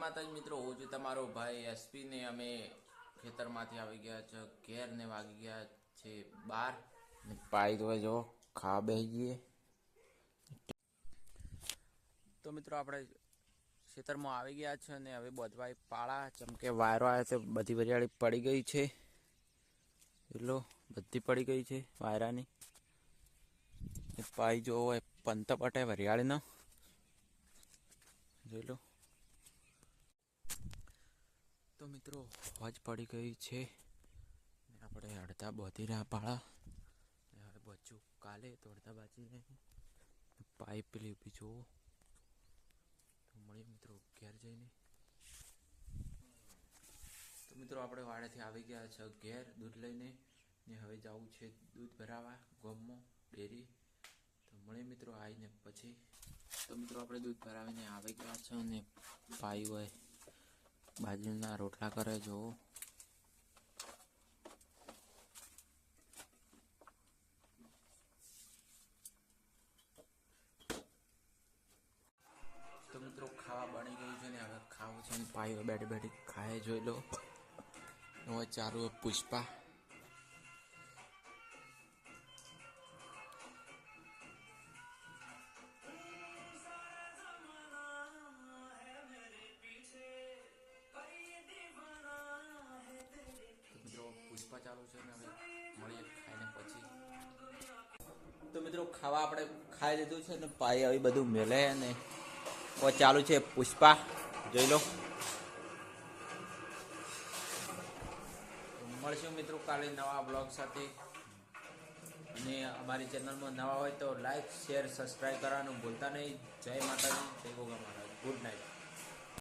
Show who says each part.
Speaker 1: માતાજી મિત્રો, હું છું તમારો ભાઈ એસપી ને અમે ખેતરમાંથી આવી ગયા છે ઘેર ને વાગી ગયા છે બાર. પાઈ તો જો ખા બેસી ગઈએ તો મિત્રો આપણે ખેતરમાં આવી ગયા છે અને હવે બધવાય પાળા ચમકે વાયરો આવ્યા છે, બધી વરિયાળી પડી ગઈ છે. એટલો બધી પડી ગઈ છે વાયરાની. પાઈ જોવો હોય પંત પટે વરિયાળીનો. જોઈ લો તો મિત્રો, અવાજ પડી ગઈ છે. આપણે અડધા બોધી રહ્યા પાળા હવે બચ્યું કાલે તો અડધા બાજીને પાઇપ પેલી ઊભી જોવો તો મળીએ મિત્રો ઘેર જઈને. તો મિત્રો, આપણે વાડેથી આવી ગયા છે ઘેર દૂધ લઈને. ને હવે જવું છે દૂધ ભરાવા, ગમો, ડેરી. તો મળીએ મિત્રો આવીને પછી. તો મિત્રો, આપણે દૂધ ભરાવીને આવી ગયા છે અને પાયું હોય. બાજરીના રોટલા કરે જો તો મિત્રો, ખાવા બની ગયું છે ને, હવે ખાવું છે ને, ભાઈઓ બેઠી બેઠી ખાય જોઈ લો. હવે પુષ્પા. મિત્રો ચાલુ છે ને મળીએ ખાઈને પછી. તો મિત્રો, ખાવા આપણે ખાઈ લીધું છે ને પાઈ આવી બધું મેલે ને ચાલુ છે પુષ્પા. જોઈ લો. મળશું મિત્રો કાલે નવા બ્લોગ સાથે. અને અમારી ચેનલમાં નવા હોય તો લાઈક શેર સબસ્ક્રાઈબ કરવાનું ભૂલતા નહીં. જય માતાજી, જય ગોગા મહારાજ. Good night